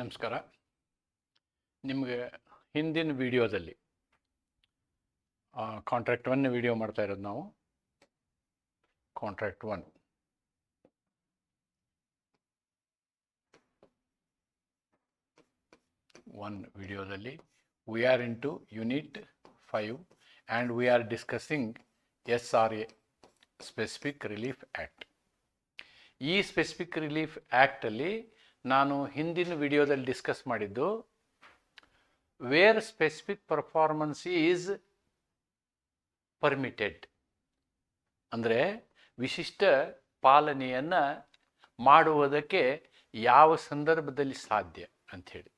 ನಮಸ್ಕಾರ. ನಿಮಗೆ ಹಿಂದಿನ ವಿಡಿಯೋದಲ್ಲಿ ಕಾಂಟ್ರಾಕ್ಟ್ ಒನ್ ವಿಡಿಯೋ ಮಾಡ್ತಾ ಇರೋದು ನಾವು. ಕಾಂಟ್ರಾಕ್ಟ್ ಒನ್ ಒನ್ ವಿಡಿಯೋದಲ್ಲಿ we are in to unit five and we are discussing S R A specific relief act ಈ ಸ್ಪೆಸಿಫಿಕ್ ರಿಲೀಫ್ ಆ್ಯಕ್ಟಲ್ಲಿ ನಾನು ಹಿಂದಿನ ವಿಡಿಯೋದಲ್ಲಿ ಡಿಸ್ಕಸ್ ಮಾಡಿದ್ದು where specific performance is permitted ಅಂದರೆ ವಿಶಿಷ್ಟ ಪಾಲನೆಯನ್ನು ಮಾಡುವುದಕ್ಕೆ ಯಾವ ಸಂದರ್ಭದಲ್ಲಿ ಸಾಧ್ಯ ಅಂಥೇಳಿ.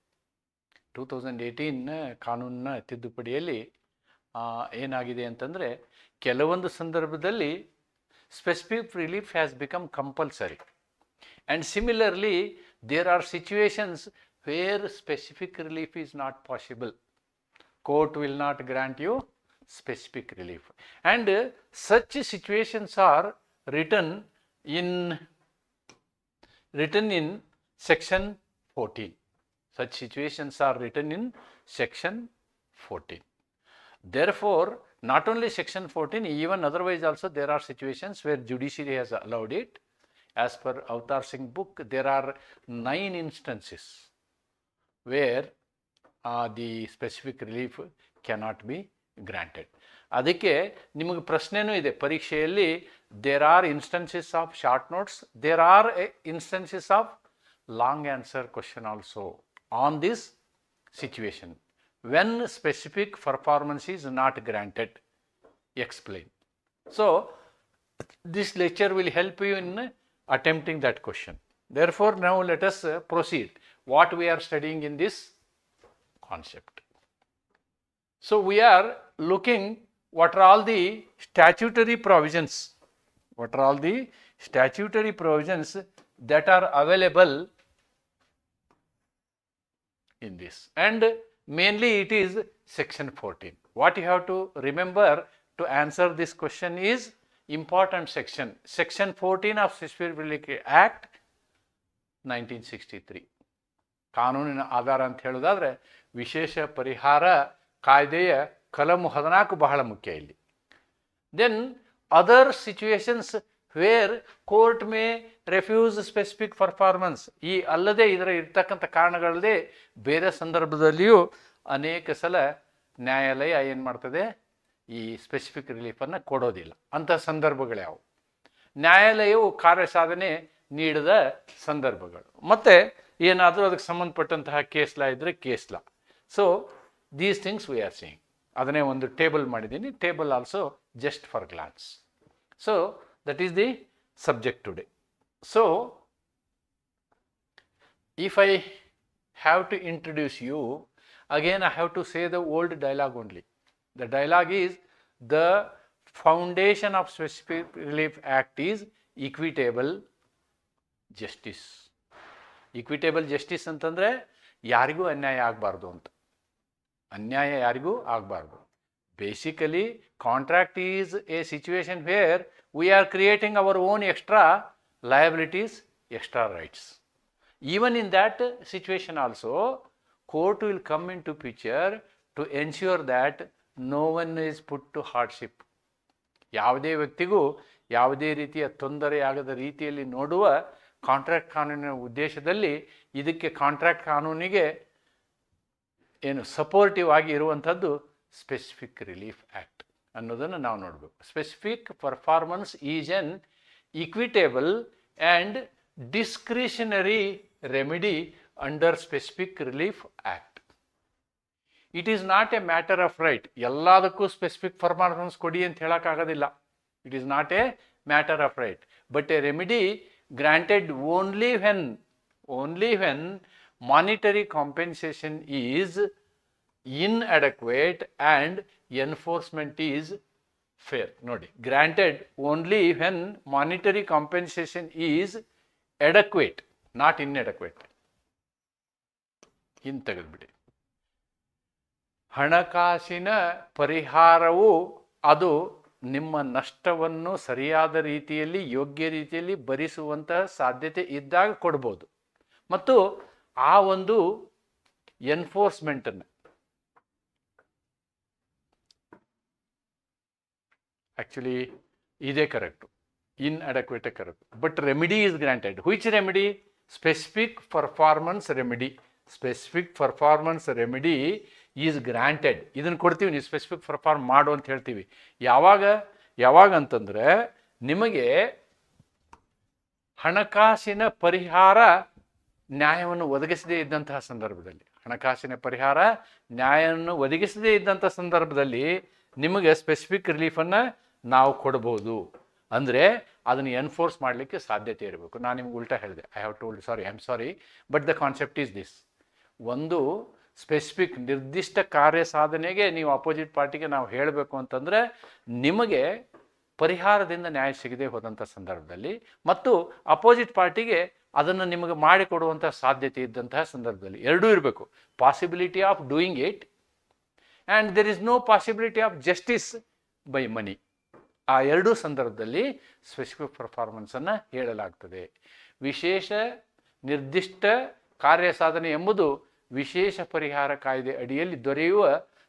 ಟೂ ತೌಸಂಡ್ ಏಯ್ಟೀನ್ ಕಾನೂನಿನ ತಿದ್ದುಪಡಿಯಲ್ಲಿ ಏನಾಗಿದೆ ಅಂತಂದರೆ ಕೆಲವೊಂದು ಸಂದರ್ಭದಲ್ಲಿ specific relief has become compulsory and similarly there are situations where specific relief is not possible. Court will not grant you specific relief. And uh, such situations are written in written in section 14 such situations are written in section 14 therefore not only section 14 even otherwise also there are situations where judiciary has allowed it as per Avatar Singh book, there are nine instances where uh, the specific relief cannot be granted. ಅದಕ್ಕೆ ನಿಮಗೆ ಪ್ರಶ್ನೆನೂ ಇದೆ ಪರೀಕ್ಷೆಯಲ್ಲಿ there are instances of short notes there are instances of long answer question also on this situation when specific performance is not granted explain. So, this lecture will help you in uh, attempting that question. Therefore, now let us uh, proceed. What we are studying in this concept. So, we are looking what are all the statutory provisions, what are all the statutory provisions that are available in this. And mainly it is section 14. What you have to remember to answer this question is important section. Section 14 of act nineteen Act 1963. ಕಾನೂನಿನ ಆಧಾರ ಅಂತ ಹೇಳೋದಾದ್ರೆ ವಿಶೇಷ ಪರಿಹಾರ ಕಾಯ್ದೆಯ ಕಲಮು ಹದಿನಾಲ್ಕು ಬಹಳ ಮುಖ್ಯ ಇಲ್ಲಿ then other situations where court may refuse specific performance ಈ ಅಲ್ಲದೆ ಇದರ ಇರ್ತಕ್ಕಂಥ ಕಾರಣಗಳಲ್ಲದೆ ಬೇರೆ ಸಂದರ್ಭದಲ್ಲಿಯೂ ಅನೇಕ ಸಲ ನ್ಯಾಯಾಲಯ ಏನು ಮಾಡ್ತದೆ ಈ ಸ್ಪೆಸಿಫಿಕ್ ರಿಲೀಫನ್ನು ಕೊಡೋದಿಲ್ಲ. ಅಂಥ ಸಂದರ್ಭಗಳ್ಯಾವು ನ್ಯಾಯಾಲಯವು ಕಾರ್ಯಸಾಧನೆ ನೀಡದ ಸಂದರ್ಭಗಳು. ಮತ್ತು ಏನಾದರೂ ಅದಕ್ಕೆ ಸಂಬಂಧಪಟ್ಟಂತಹ ಕೇಸ್ ಲಾ ಇದ್ದರೆ case law so these things we are seeing ಅದನ್ನೇ ಒಂದು ಟೇಬಲ್ ಮಾಡಿದ್ದೀನಿ. Table also just for glance so that is the subject today so if I have to introduce you again I have to say the old dialogue only. The dialogue is the foundation of Specific Relief Act is equitable justice. Equitable justice ಅಂತಂದರೆ ಯಾರಿಗೂ ಅನ್ಯಾಯ ಆಗಬಾರ್ದು ಅಂತ ಅನ್ಯಾಯ ಯಾರಿಗೂ ಆಗಬಾರ್ದು basically contract is a situation where we are creating our own extra liabilities extra rights even in that situation also court will come into picture to ensure that no one is put to hardship ಯಾವುದೇ ವ್ಯಕ್ತಿಗೂ ಯಾವುದೇ ರೀತಿಯ ತೊಂದರೆಯಾಗದ ರೀತಿಯಲ್ಲಿ ನೋಡುವ contract ಕಾನೂನಿನ ಉದ್ದೇಶದಲ್ಲಿ ಇದಕ್ಕೆ contract ಕಾನೂನಿಗೆ ಏನು ಸಪೋರ್ಟಿವ್ ಆಗಿ ಇರುವಂಥದ್ದು ಸ್ಪೆಸಿಫಿಕ್ ರಿಲೀಫ್ ಆ್ಯಕ್ಟ್ ಅನ್ನೋದನ್ನು ನಾವು ನೋಡಬೇಕು. Specific performance is an equitable and discretionary remedy under specific relief act it is not a matter of right ಎಲ್ಲದಕ್ಕೂ ಸ್ಪೆಸಿಫಿಕ್ ಪರ್ಫಾರ್ಮೆನ್ಸ್ ಕೊಡಿ ಅಂತ ಹೇಳೋಕ್ಕಾಗೋದಿಲ್ಲ it is not a matter of right but a remedy granted only when only when monetary compensation is inadequate and enforcement is fair ನೋಡಿ granted only when monetary compensation is is not in inadequate. In ತೆಗೆದ್ಬಿಡಿ. ಹಣಕಾಸಿನ ಪರಿಹಾರವು ಅದು ನಿಮ್ಮ ನಷ್ಟವನ್ನು ಸರಿಯಾದ ರೀತಿಯಲ್ಲಿ, ಯೋಗ್ಯ ರೀತಿಯಲ್ಲಿ ಭರಿಸುವಂತಹ ಸಾಧ್ಯತೆ ಇದ್ದಾಗ ಕೊಡ್ಬೋದು. ಮತ್ತು ಆ ಒಂದು ಎನ್ಫೋರ್ಸ್ಮೆಂಟನ್ನು ಆ್ಯಕ್ಚುಲಿ ಇದೇ correct in ಅಡಕ್ವೇಟೇ correct. But remedy is granted. Which remedy? Specific performance remedy specific performance remedy is granted ಇದನ್ನು ಕೊಡ್ತೀವಿ, ನೀವು ಸ್ಪೆಸಿಫಿಕ್ ಪರ್ಫಾರ್ಮ್ ಮಾಡು ಅಂತ ಹೇಳ್ತೀವಿ. ಯಾವಾಗ? ಯಾವಾಗ ಅಂತಂದರೆ ನಿಮಗೆ ಹಣಕಾಸಿನ ಪರಿಹಾರ ನ್ಯಾಯವನ್ನು ಒದಗಿಸದೇ ಇದ್ದಂತಹ ಸಂದರ್ಭದಲ್ಲಿ, ಹಣಕಾಸಿನ ಪರಿಹಾರ ನ್ಯಾಯವನ್ನು ಒದಗಿಸದೇ ಇದ್ದಂಥ ಸಂದರ್ಭದಲ್ಲಿ ನಿಮಗೆ ಸ್ಪೆಸಿಫಿಕ್ ರಿಲೀಫನ್ನು ನಾವು ಕೊಡ್ಬೋದು. ಅಂದರೆ ಅದನ್ನು ಎನ್ಫೋರ್ಸ್ ಮಾಡಲಿಕ್ಕೆ ಸಾಧ್ಯತೆ ಇರಬೇಕು. ನಾನು ನಿಮ್ಗೆ ಉಲ್ಟಾ ಹೇಳಿದೆ I have told sorry I am sorry but the concept is this ಒಂದು ಸ್ಪೆಸಿಫಿಕ್ ನಿರ್ದಿಷ್ಟ ಕಾರ್ಯ ಸಾಧನೆಗೆ ನೀವು ಅಪೋಸಿಟ್ ಪಾರ್ಟಿಗೆ ನಾವು ಹೇಳಬೇಕು ಅಂತಂದರೆ ನಿಮಗೆ ಪರಿಹಾರದಿಂದ ನ್ಯಾಯ ಸಿಗದೆ ಹೋದಂಥ ಸಂದರ್ಭದಲ್ಲಿ ಮತ್ತು ಅಪೋಸಿಟ್ ಪಾರ್ಟಿಗೆ ಅದನ್ನು ನಿಮಗೆ ಮಾಡಿಕೊಡುವಂಥ ಸಾಧ್ಯತೆ ಇದ್ದಂತಹ ಸಂದರ್ಭದಲ್ಲಿ ಎರಡೂ ಇರಬೇಕು. Possibility of doing it and there is no possibility of justice by money ಆ ಎರಡೂ ಸಂದರ್ಭದಲ್ಲಿ ಸ್ಪೆಸಿಫಿಕ್ ಪರ್ಫಾರ್ಮೆನ್ಸನ್ನು ಹೇಳಲಾಗ್ತದೆ. ವಿಶೇಷ ನಿರ್ದಿಷ್ಟ ಕಾರ್ಯ ಸಾಧನೆ ಎಂಬುದು ವಿಶೇಷ ಪರಿಹಾರ ಕಾಯ್ದೆ ಅಡಿಯಲ್ಲಿ ದೊರೆಯುವ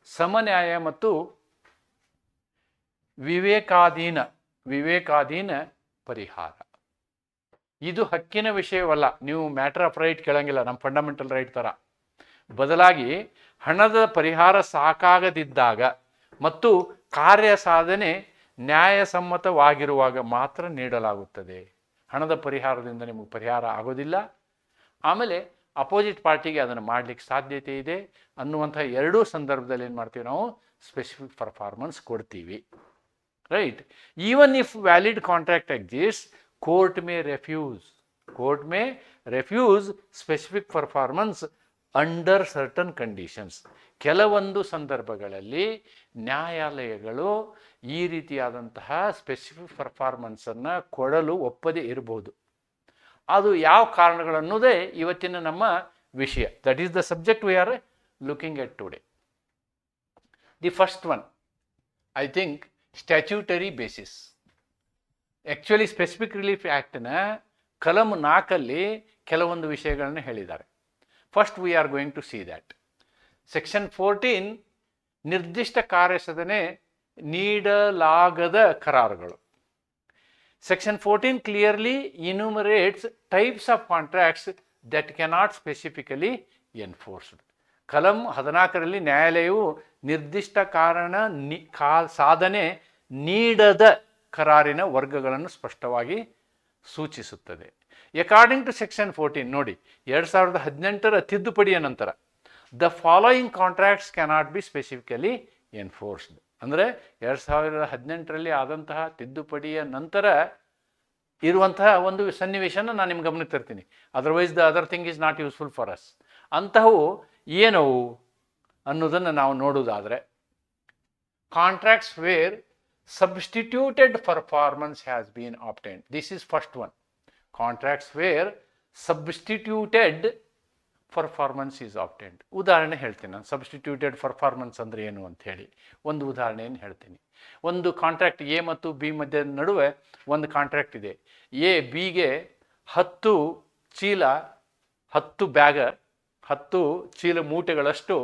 ಸಮನ್ಯಾಯ ಮತ್ತು ವಿವೇಕಾಧೀನ ವಿವೇಕಾಧೀನ ಪರಿಹಾರ. ಇದು ಹಕ್ಕಿನ ವಿಷಯವಲ್ಲ, ನೀವು ಮ್ಯಾಟರ್ ಆಫ್ ರೈಟ್ ಕೇಳಂಗಿಲ್ಲ, ನಮ್ಮ ಫಂಡಮೆಂಟಲ್ ರೈಟ್ ಥರ ಬದಲಾಗಿ ಹಣದ ಪರಿಹಾರ ಸಾಕಾಗದಿದ್ದಾಗ ಮತ್ತು ಕಾರ್ಯ ಸಾಧನೆ ನ್ಯಾಯಸಮ್ಮತವಾಗಿರುವಾಗ ಮಾತ್ರ ನೀಡಲಾಗುತ್ತದೆ. ಹಣದ ಪರಿಹಾರದಿಂದ ನಿಮಗೆ ಪರಿಹಾರ ಆಗೋದಿಲ್ಲ. ಆಮೇಲೆ ಅಪೋಸಿಟ್ ಪಾರ್ಟಿಗೆ ಅದನ್ನು ಮಾಡಲಿಕ್ಕೆ ಸಾಧ್ಯತೆ ಇದೆ ಅನ್ನುವಂಥ ಎರಡೂ ಸಂದರ್ಭದಲ್ಲಿ ಏನು ಮಾಡ್ತೀವಿ ನಾವು? ಸ್ಪೆಸಿಫಿಕ್ ಪರ್ಫಾರ್ಮೆನ್ಸ್ ಕೊಡ್ತೀವಿ. Right even if valid contract exist court may refuse court may refuse specific performance under certain conditions ಕೆಲವೊಂದು ಸಂದರ್ಭಗಳಲ್ಲಿ ನ್ಯಾಯಾಲಯಗಳು ಈ ರೀತಿಯಾದಂತಹ ಸ್ಪೆಸಿಫಿಕ್ ಪರ್ಫಾರ್ಮೆನ್ಸನ್ನು ಕೊಡಲು ಒಪ್ಪದೇ ಇರಬಹುದು ಅದು ಯಾವ ಕಾರಣಗಳನ್ನೋದೇ ಇವತ್ತಿನ ನಮ್ಮ ವಿಷಯ. That is the subject we are looking at today the first one I think statutory basis actually specific relief ಆ್ಯಕ್ಟ್ನ ಕಲಂ ನಾಲ್ಕಲ್ಲಿ ಕೆಲವೊಂದು ವಿಷಯಗಳನ್ನು ಹೇಳಿದ್ದಾರೆ. First we are going to see that section fourteen ನಿರ್ದಿಷ್ಟ ಕಾರ್ಯಸಾಧನೆ ನೀಡಲಾಗದ ಕರಾರುಗಳು. Section fourteen clearly enumerates types of contracts that cannot specifically enforced. ಕಲಂ ಹದಿನಾಲ್ಕರಲ್ಲಿ ನ್ಯಾಯಾಲಯವು ನಿರ್ದಿಷ್ಟ ಕಾರಣ ನಿ, ಕಾ, ಸಾಧನೆ ನೀಡದ ಕರಾರಿನ ವರ್ಗಗಳನ್ನು ಸ್ಪಷ್ಟವಾಗಿ ಸೂಚಿಸುತ್ತದೆ ಅಕಾರ್ಡಿಂಗ್ ಟು ಸೆಕ್ಷನ್ ಫೋರ್ಟೀನ್ ನೋಡಿ, ಎರಡು ಸಾವಿರದ ಹದಿನೆಂಟರ ತಿದ್ದುಪಡಿಯ ನಂತರ the following contracts cannot be specifically enforced ಅಂದರೆ ಎರಡು ಸಾವಿರದ ಹದಿನೆಂಟರಲ್ಲಿ ಆದಂತಹ ತಿದ್ದುಪಡಿಯ ನಂತರ ಇರುವಂತಹ ಒಂದು ಸನ್ನಿವೇಶನ ನಾನು ನಿಮ್ಗೆ ಗಮನಕ್ಕೆ ತರ್ತೀನಿ. Otherwise the other thing is not useful for us ಅಂತಹವು ಏನವು ಅನ್ನೋದನ್ನು ನಾವು ನೋಡೋದಾದರೆ contracts where substituted performance has been opted this is first one contracts where substituted performance is opted ಉದಾಹರಣೆ ಹೇಳ್ತೀನಿ ನಾನು. ಸಬ್ಸ್ಟಿಟ್ಯೂಟೆಡ್ ಪರ್ಫಾರ್ಮೆನ್ಸ್ ಅಂದರೆ ಏನು ಅಂತ ಹೇಳಿ. ಒಂದು ಉದಾಹರಣೆಯನ್ನು ಹೇಳ್ತೀನಿ. ಒಂದು ಕಾಂಟ್ರಾಕ್ಟ್ ಎ ಮತ್ತು ಬಿ ಮಧ್ಯೆ ನಡುವೆ ಒಂದು ಕಾಂಟ್ರಾಕ್ಟ್ ಇದೆ. ಎ ಬಿಗೆ ಹತ್ತು ಚೀಲ, ಹತ್ತು ಬ್ಯಾಗ ಹತ್ತು ಚೀಲ ಮೂಟೆಗಳಷ್ಟು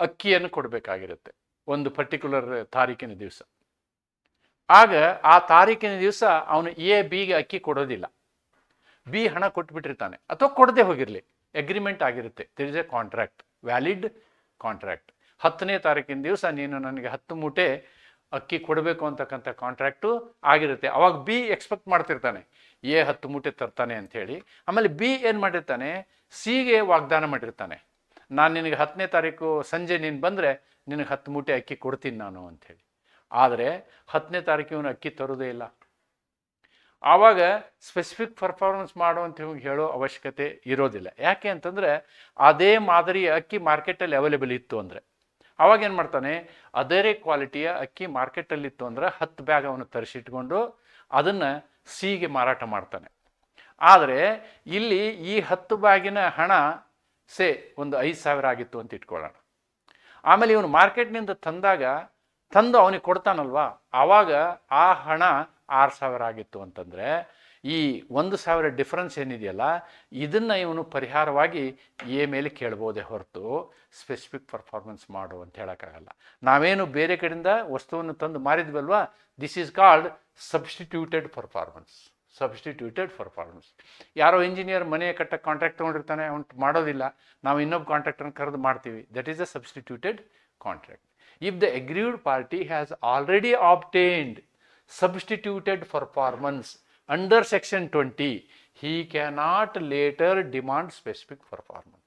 ಅಕ್ಕಿಯನ್ನು ಕೊಡಬೇಕಾಗಿರುತ್ತೆ. ಒಂದು ಪರ್ಟಿಕ್ಯುಲರ್ ತಾರೀಕಿನ ದಿವಸ. ಆಗ ಆ ತಾರೀಕಿನ ದಿವಸ ಅವನು ಎ ಬಿಗೆ ಅಕ್ಕಿ ಕೊಡೋದಿಲ್ಲ. ಬಿ ಹಣ ಕೊಟ್ಬಿಟ್ಟಿರ್ತಾನೆ. ಅಥವಾ ಕೊಡದೆ ಹೋಗಿರಲಿ. ಅಗ್ರಿಮೆಂಟ್ ಆಗಿರುತ್ತೆ. There is a contract valid contract ಹತ್ತನೇ ತಾರೀಕಿನ ದಿವಸ ನೀನು ನನಗೆ ಹತ್ತು ಮೂಟೆ ಅಕ್ಕಿ ಕೊಡಬೇಕು ಅಂತಕ್ಕಂಥ ಕಾಂಟ್ರಾಕ್ಟು ಆಗಿರುತ್ತೆ. ಅವಾಗ ಬಿ ಎಕ್ಸ್ಪೆಕ್ಟ್ ಮಾಡ್ತಿರ್ತಾನೆ. ಎ ಹತ್ತು ಮೂಟೆ ತರ್ತಾನೆ ಅಂಥೇಳಿ. ಆಮೇಲೆ ಬಿ ಏನು ಮಾಡಿರ್ತಾನೆ? ಸಿಗೆ ವಾಗ್ದಾನ ಮಾಡಿರ್ತಾನೆ. ನಾನು ನಿನಗೆ ಹತ್ತನೇ ತಾರೀಕು ಸಂಜೆ ನೀನು ಬಂದರೆ ನಿನಗೆ ಹತ್ತು ಮೂಟೆ ಅಕ್ಕಿ ಕೊಡ್ತೀನಿ ನಾನು ಅಂಥೇಳಿ. ಆದರೆ ಹತ್ತನೇ ತಾರೀಕು ಇವನು ಅಕ್ಕಿ ತರೋದೇ ಇಲ್ಲ. ಆವಾಗ ಸ್ಪೆಸಿಫಿಕ್ ಪರ್ಫಾರ್ಮೆನ್ಸ್ ಮಾಡು ಅಂತ ಇವ್ನಿಗೆ ಹೇಳೋ ಅವಶ್ಯಕತೆ ಇರೋದಿಲ್ಲ. ಯಾಕೆ ಅಂತಂದರೆ ಅದೇ ಮಾದರಿಯ ಅಕ್ಕಿ ಮಾರ್ಕೆಟಲ್ಲಿ ಅವೈಲೇಬಲ್ ಇತ್ತು ಅಂದರೆ. ಅವಾಗ ಏನು ಮಾಡ್ತಾನೆ? ಅದೇ ಕ್ವಾಲಿಟಿಯ ಅಕ್ಕಿ ಮಾರ್ಕೆಟಲ್ಲಿತ್ತು ಅಂದರೆ ಹತ್ತು ಬ್ಯಾಗ್ ಅವನು ತರಿಸಿಟ್ಕೊಂಡು ಅದನ್ನು ಸಿಗೆ ಮಾರಾಟ ಮಾಡ್ತಾನೆ. ಆದರೆ ಇಲ್ಲಿ ಈ ಹತ್ತು ಬ್ಯಾಗಿನ ಹಣ ಸೇ ಒಂದು ಐದು ಸಾವಿರ ಆಗಿತ್ತು ಅಂತ ಇಟ್ಕೊಳ್ಳೋಣ. ಆಮೇಲೆ ಇವನು ಮಾರ್ಕೆಟ್ನಿಂದ ತಂದಾಗ ತಂದು ಅವನಿಗೆ ಕೊಡ್ತಾನಲ್ವಾ? ಆವಾಗ ಆ ಹಣ ಆರು ಸಾವಿರ ಆಗಿತ್ತು ಅಂತಂದರೆ, ಈ ಒಂದು ಸಾವಿರ ಡಿಫ್ರೆನ್ಸ್ ಏನಿದೆಯಲ್ಲ, ಇದನ್ನು ಇವನು ಪರಿಹಾರವಾಗಿ ಎ ಮೇಲೆ ಕೇಳ್ಬೋದೇ ಹೊರತು ಸ್ಪೆಸಿಫಿಕ್ ಪರ್ಫಾರ್ಮೆನ್ಸ್ ಮಾಡು ಅಂತ ಹೇಳೋಕ್ಕಾಗಲ್ಲ. ನಾವೇನು ಬೇರೆ ಕಡೆಯಿಂದ ವಸ್ತುವನ್ನು ತಂದು ಮಾರಿದ್ವಲ್ವಾ? This is called substituted performance substituted performance ಯಾರೋ ಇಂಜಿನಿಯರ್ ಮನೆ ಕಟ್ಟಕ್ಕೆ ಕಾಂಟ್ರಾಕ್ಟ್ ತೊಗೊಂಡಿರ್ತಾನೆ, ಅವ್ನು ಮಾಡೋದಿಲ್ಲ. ನಾವು ಇನ್ನೊಬ್ಬ ಕಾಂಟ್ರಾಕ್ಟರ್ನ ಕರೆದು ಮಾಡ್ತೀವಿ. That is a substituted contract if the aggrieved party has already obtained substituted performance under section 20 he cannot later demand specific performance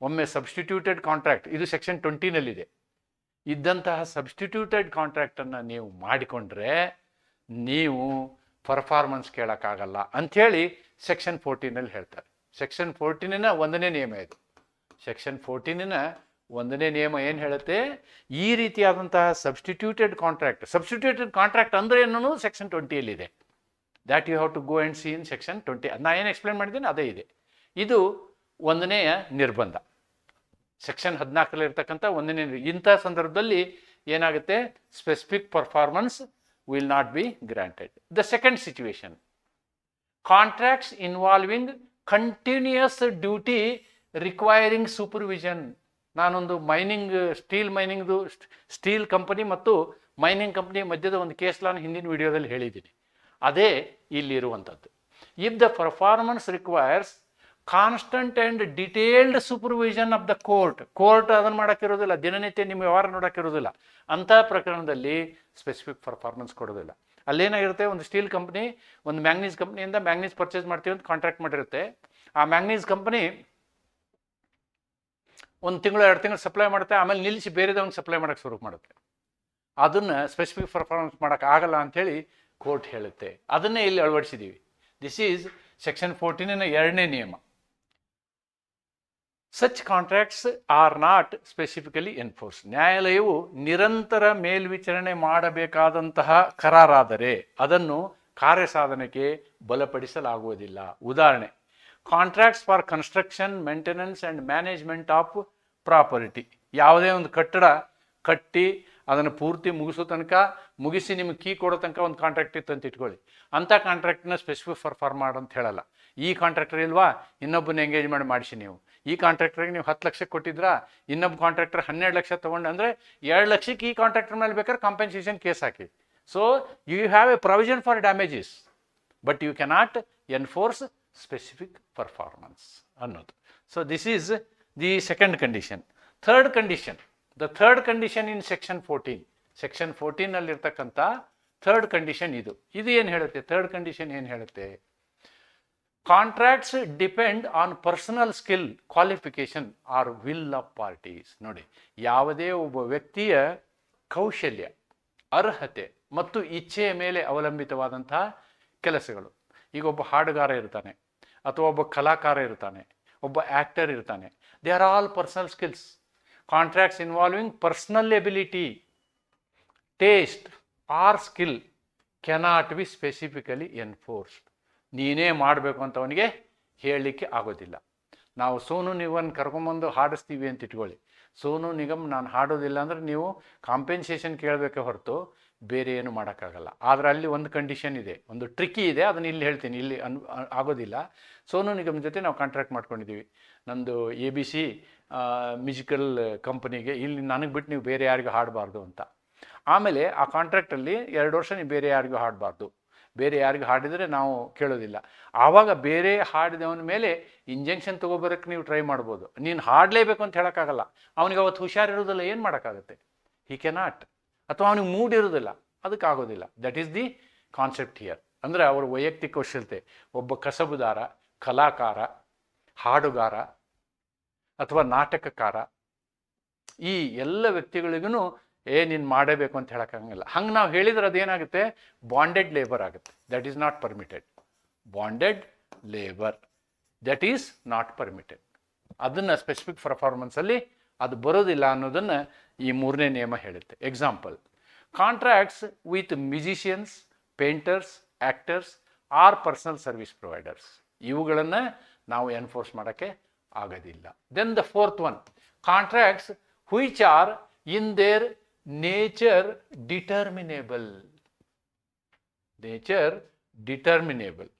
ಒಮ್ಮೆ ಸಬ್ಸ್ಟಿಟ್ಯೂಟೆಡ್ ಕಾಂಟ್ರಾಕ್ಟ್ ಇದು ಸೆಕ್ಷನ್ ಟ್ವೆಂಟಿನಲ್ಲಿದೆ ಇದ್ದಂತಹ ಸಬ್ಸ್ಟಿಟ್ಯೂಟೆಡ್ ಕಾಂಟ್ರಾಕ್ಟನ್ನು ನೀವು ಮಾಡಿಕೊಂಡ್ರೆ ನೀವು ಪರ್ಫಾರ್ಮೆನ್ಸ್ ಕೇಳೋಕ್ಕಾಗಲ್ಲ ಅಂಥೇಳಿ ಸೆಕ್ಷನ್ ಫೋರ್ಟೀನಲ್ಲಿ ಹೇಳ್ತಾರೆ. ಸೆಕ್ಷನ್ ಫೋರ್ಟೀನಿನ ಒಂದನೇ ನಿಯಮ ಇದು. ಸೆಕ್ಷನ್ ಫೋರ್ಟೀನಿನ ಒಂದನೇ ನಿಯಮ ಏನು ಹೇಳುತ್ತೆ? ಈ ರೀತಿಯಾದಂತಹ ಸಬ್ಸ್ಟಿಟ್ಯೂಟೆಡ್ ಕಾಂಟ್ರಾಕ್ಟ್ ಸಬ್ಸ್ಟಿಟ್ಯೂಟೆಡ್ ಕಾಂಟ್ರಾಕ್ಟ್ ಅಂದರೆ ಏನೂ section ಟ್ವೆಂಟಿಯಲ್ಲಿದೆ that you have to go and see in section twenty ನಾನು ಏನು ಎಕ್ಸ್ಪ್ಲೇನ್ ಮಾಡಿದ್ದೀನಿ? ಅದೇ ಇದೆ. ಇದು ಒಂದನೆಯ ನಿರ್ಬಂಧ. ಸೆಕ್ಷನ್ ಹದಿನಾಲ್ಕರಲ್ಲಿ ಇರ್ತಕ್ಕಂಥ ಒಂದನೇ ಇಂಥ ಸಂದರ್ಭದಲ್ಲಿ ಏನಾಗುತ್ತೆ? Specific performance will not be granted the second situation contracts involving continuous duty requiring supervision ನಾನೊಂದು ಮೈನಿಂಗ್, ಸ್ಟೀಲ್ ಮೈನಿಂಗ್ದು ಸ್ಟೀಲ್ ಕಂಪನಿ ಮತ್ತು ಮೈನಿಂಗ್ ಕಂಪ್ನಿ ಮಧ್ಯದ ಒಂದು ಕೇಸ್ ನಾನು ಹಿಂದಿನ ವಿಡಿಯೋದಲ್ಲಿ ಹೇಳಿದ್ದೀನಿ. ಅದೇ ಇಲ್ಲಿರುವಂಥದ್ದು. If the performance requires constant and detailed supervision of the court court ಅದನ್ನು ಮಾಡೋಕ್ಕಿರೋದಿಲ್ಲ ದಿನನಿತ್ಯ ನಿಮ್ಮ ವ್ಯವಹಾರ ನೋಡೋಕ್ಕಿರೋದಿಲ್ಲ ಅಂಥ ಪ್ರಕರಣದಲ್ಲಿ ಸ್ಪೆಸಿಫಿಕ್ ಪರ್ಫಾರ್ಮೆನ್ಸ್ ಕೊಡೋದಿಲ್ಲ ಅಲ್ಲೇನಾಗಿರುತ್ತೆ, ಒಂದು ಸ್ಟೀಲ್ ಕಂಪ್ನಿ, ಒಂದು ಮ್ಯಾಂಗ್ನೀಸ್ ಕಂಪ್ನಿಯಿಂದ ಮ್ಯಾಂಗ್ನೀಸ್ ಪರ್ಚೇಸ್ ಮಾಡ್ತೀವಿ ಅಂತ ಕಾಂಟ್ರಾಕ್ಟ್ ಮಾಡಿರುತ್ತೆ. ಆ ಮ್ಯಾಂಗ್ನೀಸ್ ಕಂಪನಿ ಒಂದು ತಿಂಗಳು, ಎರಡು ತಿಂಗಳು ಸಪ್ಲೈ ಮಾಡುತ್ತೆ, ಆಮೇಲೆ ನಿಲ್ಲಿಸಿ ಬೇರೆದವ್ನಿಗೆ ಸಪ್ಲೈ ಮಾಡೋಕ್ಕೆ ಶುರು ಮಾಡುತ್ತೆ. ಅದನ್ನು ಸ್ಪೆಸಿಫಿಕ್ ಪರ್ಫಾರ್ಮೆನ್ಸ್ ಮಾಡೋಕ್ಕೆ ಆಗಲ್ಲ ಅಂಥೇಳಿ ಕೋರ್ಟ್ ಹೇಳುತ್ತೆ. ಅದನ್ನೇ ಇಲ್ಲಿ ಅಳವಡಿಸಿದ್ದೀವಿ ದಿಸ್ ಈಸ್ ಸೆಕ್ಷನ್ ಫೋರ್ಟೀನಿನ ಎರಡನೇ ನಿಯಮ. Such contracts are not specifically enforce ನ್ಯಾಯಾಲಯವು ನಿರಂತರ ಮೇಲ್ವಿಚಾರಣೆ ಮಾಡಬೇಕಾದಂತಹ ಕರಾರಾದರೆ ಅದನ್ನು ಕಾರ್ಯಸಾಧನಕ್ಕೆ ಬಲಪಡಿಸಲಾಗುವುದಿಲ್ಲ. ಉದಾಹರಣೆ contracts for construction maintenance and management of property. ಯಾವುದೇ ಒಂದು ಕಟ್ಟಡ ಕಟ್ಟಿ ಅದನ್ನು ಪೂರ್ತಿ ಮುಗಿಸೋ ತನಕ, ಮುಗಿಸಿ ನಿಮಗೆ ಕೀ ಕೊಡೋ ತನಕ ಒಂದು ಕಾಂಟ್ರಾಕ್ಟ್ ಇತ್ತು ಅಂತ ಇಟ್ಕೊಳ್ಳಿ. ಅಂಥ ಕಾಂಟ್ರಾಕ್ಟ್ನ ಸ್ಪೆಸಿಫಿಕ್ ಪರ್ಫಾರ್ಮ್ ಅಂತ ಹೇಳಲ್ಲ. ಈ ಕಾಂಟ್ರಾಕ್ಟರ್ ಇಲ್ವಾ? ಇನ್ನೊಬ್ಬನ ಎಂಗೇಜ್ಮೆಂಟ್ ಮಾಡಿ ಮಾಡಿಸಿ ನೀವು. ಈ ಕಾಂಟ್ರಾಕ್ಟರ್ಗೆ ನೀವು ಹತ್ತು ಲಕ್ಷಕ್ಕೆ ಕೊಟ್ಟಿದ್ರಾ? ಇನ್ನೊಬ್ಬ ಕಾಂಟ್ರಾಕ್ಟರ್ ಹನ್ನೆರಡು ಲಕ್ಷ ತೊಗೊಂಡು ಅಂದರೆ ಎರಡು ಲಕ್ಷಕ್ಕೆ ಈ ಕಾಂಟ್ರಾಕ್ಟರ್ ಮೇಲೆ ಬೇಕಾದ್ರೆ compensation case hockey. So you have a provision for damages but you cannot enforce specific performance ಅನ್ನೋದು. So this is the second condition third condition the third condition in section fourteen section ಫೋರ್ಟೀನಲ್ಲಿರ್ತಕ್ಕಂಥ third condition ಇದು. ಇದು ಏನು ಹೇಳುತ್ತೆ? Third condition ಏನು ಹೇಳುತ್ತೆ? Contracts depend on personal skill qualification or will of parties ನೋಡಿ, ಯಾವುದೇ ಒಬ್ಬ ವ್ಯಕ್ತಿಯ ಕೌಶಲ್ಯ, ಅರ್ಹತೆ ಮತ್ತು ಇಚ್ಛೆಯ ಮೇಲೆ ಅವಲಂಬಿತವಾದಂತಹ ಕೆಲಸಗಳು. ಈಗ ಒಬ್ಬ ಹಾಡುಗಾರ ಇರ್ತಾನೆ, ಅಥವಾ ಒಬ್ಬ ಕಲಾಕಾರ ಇರ್ತಾನೆ, ಒಬ್ಬ ಆ್ಯಕ್ಟರ್ ಇರ್ತಾನೆ they are all personal skills contracts involving personal ability taste or skill cannot be specifically enforced ನೀನೇ ಮಾಡಬೇಕು ಅಂತ ಅವನಿಗೆ ಹೇಳಲಿಕ್ಕೆ ಆಗೋದಿಲ್ಲ. ನಾವು ಸೋನು ನಿಗಮ್ ಕರ್ಕೊಂಬಂದು ಹಾಡಿಸ್ತೀವಿ ಅಂತ ಇಟ್ಕೊಳ್ಳಿ. ಸೋನು ನಿಗಮ್, ನಾನು ಹಾಡೋದಿಲ್ಲ ಅಂದರೆ ನೀವು ಕಾಂಪೆನ್ಸೇಷನ್ ಕೇಳಬೇಕೆ ಹೊರತು ಬೇರೆ ಏನು ಮಾಡೋಕ್ಕಾಗಲ್ಲ. ಆದರೆ ಅಲ್ಲಿ ಒಂದು ಕಂಡೀಷನ್ ಇದೆ, ಒಂದು ಟ್ರಿಕ್ಕಿ ಇದೆ, ಅದನ್ನು ಇಲ್ಲಿ ಹೇಳ್ತೀನಿ. ಇಲ್ಲಿ ಅನ್ ಆಗೋದಿಲ್ಲ. ಸೋನು ನಿಗಮ್ ಜೊತೆ ನಾವು ಕಾಂಟ್ರಾಕ್ಟ್ ಮಾಡ್ಕೊಂಡಿದ್ದೀವಿ ನಂದು ಎ ಬಿ ಸಿ ಮ್ಯೂಸಿಕಲ್ ಕಂಪನಿಗೆ. ಇಲ್ಲಿ ನನಗೆ ಬಿಟ್ಟು ನೀವು ಬೇರೆ ಯಾರಿಗೂ ಹಾಡಬಾರ್ದು ಅಂತ. ಆಮೇಲೆ ಆ ಕಾಂಟ್ರ್ಯಾಕ್ಟಲ್ಲಿ ಎರಡು ವರ್ಷ ನೀವು ಬೇರೆ ಯಾರಿಗೂ ಹಾಡಬಾರ್ದು. ಬೇರೆ ಯಾರಿಗೂ ಹಾಡಿದರೆ ನಾವು ಕೇಳೋದಿಲ್ಲ. ಆವಾಗ ಬೇರೆ ಹಾಡಿದವನ ಮೇಲೆ ಇಂಜೆಕ್ಷನ್ ತೊಗೊಬರೋಕ್ಕೆ ನೀವು ಟ್ರೈ ಮಾಡ್ಬೋದು. ನೀನು ಹಾಡಲೇಬೇಕು ಅಂತ ಹೇಳೋಕ್ಕಾಗಲ್ಲ. ಅವನಿಗೆ ಅವತ್ತು ಹುಷಾರಿರೋದಿಲ್ಲ ಏನು ಮಾಡೋಕ್ಕಾಗತ್ತೆ? ಹಿ ಕೆನಾಟ್ ಅಥವಾ ಅವನಿಗೆ ಮೂಡ್ ಇರೋದಿಲ್ಲ, ಅದಕ್ಕೆ ಆಗೋದಿಲ್ಲ. That is the concept here ಅಂದರೆ ಅವರ ವೈಯಕ್ತಿಕ ಕೌಶಲ್ಯತೆ ಒಬ್ಬ ಕಸಬುದಾರ, ಕಲಾಕಾರ, ಹಾಡುಗಾರ ಅಥವಾ ನಾಟಕಕಾರ, ಈ ಎಲ್ಲ ವ್ಯಕ್ತಿಗಳಿಗೂ ಏ, ನೀನು ಮಾಡಬೇಕು ಅಂತ ಹೇಳೋಕ್ಕಾಗಂಗಿಲ್ಲ ಹಂಗೆ ನಾವು ಹೇಳಿದ್ರೆ ಅದೇನಾಗುತ್ತೆ? ಬಾಂಡೆಡ್ ಲೇಬರ್ ಆಗುತ್ತೆ. That is not permitted bonded labour that is not permitted ಅದನ್ನು ಸ್ಪೆಸಿಫಿಕ್ ಪರ್ಫಾರ್ಮೆನ್ಸಲ್ಲಿ ಅದು ಬರೋದಿಲ್ಲ ಅನ್ನೋದನ್ನು ಈ ಮೂರನೇ ನಿಯಮ ಹೇಳುತ್ತೆ. Example contracts with musicians painters actors or personal service providers ಇವುಗಳನ್ನು ನಾವು ಎನ್ಫೋರ್ಸ್ ಮಾಡೋಕ್ಕೆ ಆಗೋದಿಲ್ಲ. Then the fourth one contracts which are in their nature determinable nature determinable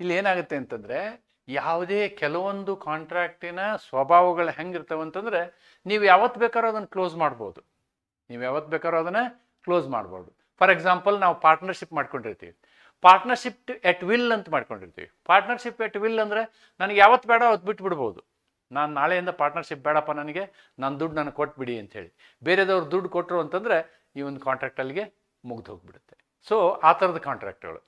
ಇಲ್ಲಿ ಏನಾಗುತ್ತೆ ಅಂತಂದ್ರೆ ಯಾವುದೇ ಕೆಲವೊಂದು ಕಾಂಟ್ರಾಕ್ಟಿನ ಸ್ವಭಾವಗಳು ಹೆಂಗಿರ್ತವೆ ಅಂತಂದ್ರೆ ನೀವು ಯಾವತ್ತು ಬೇಕಾದ್ರೂ ಅದನ್ನು ಕ್ಲೋಸ್ ಮಾಡ್ಬೋದು. ನೀವು ಯಾವತ್ತು ಬೇಕಾದ್ರೂ ಅದನ್ನು ಕ್ಲೋಸ್ ಮಾಡ್ಬೋದು. ಫಾರ್ ಎಕ್ಸಾಂಪಲ್ ನಾವು ಪಾರ್ಟ್ನರ್ಶಿಪ್ ಮಾಡ್ಕೊಂಡಿರ್ತೀವಿ. ಪಾರ್ಟ್ನರ್ಶಿಪ್ ಎಟ್ ವಿಲ್ ಅಂತ ಮಾಡ್ಕೊಂಡಿರ್ತೀವಿ. ಪಾರ್ಟ್ನರ್ಶಿಪ್ ಎಟ್ ವಿಲ್ ಅಂದರೆ ನನಗೆ ಯಾವತ್ತು ಬೇಡ ಅವತ್ತು ಬಿಟ್ಟು ಬಿಡ್ಬೋದು. ನಾನು ನಾಳೆಯಿಂದ ಪಾರ್ಟ್ನರ್ಶಿಪ್ ಬೇಡಪ್ಪ ನನಗೆ ನನ್ನ ದುಡ್ಡು ನನಗೆ ಕೊಟ್ಬಿಡಿ ಅಂತೇಳಿ ಬೇರೆದವ್ರು ದುಡ್ಡು ಕೊಟ್ಟರು ಅಂತಂದರೆ ಈ ಒಂದು ಕಾಂಟ್ರಾಕ್ಟ್ ಅಲ್ಲಿಗೆ ಮುಗ್ದು ಹೋಗ್ಬಿಡುತ್ತೆ. ಸೊ ಆ ಥರದ ಕಾಂಟ್ರಾಕ್ಟ್ಗಳು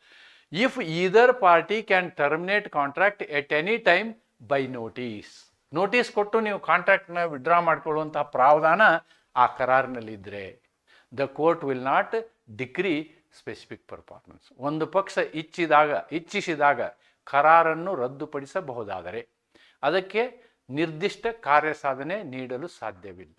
if either party can terminate contract at any time by notice notice ಕೊಟ್ಟು ನೀವು ಕಾಂಟ್ರಾಕ್ಟ್ನ ವಿಡ್ರಾ ಮಾಡಿಕೊಳ್ಳುವಂಥ ಪ್ರಾವಧಾನ ಆ ಕರಾರಿನಲ್ಲಿದ್ದರೆ the court will not decree specific performance ಒಂದು ಪಕ್ಷ ಇಚ್ಛಿದಾಗ ಇಚ್ಛಿಸಿದಾಗ ಕರಾರನ್ನು ರದ್ದುಪಡಿಸಬಹುದಾದರೆ ಅದಕ್ಕೆ ನಿರ್ದಿಷ್ಟ ಕಾರ್ಯಸಾಧನೆ ನೀಡಲು ಸಾಧ್ಯವಿಲ್ಲ.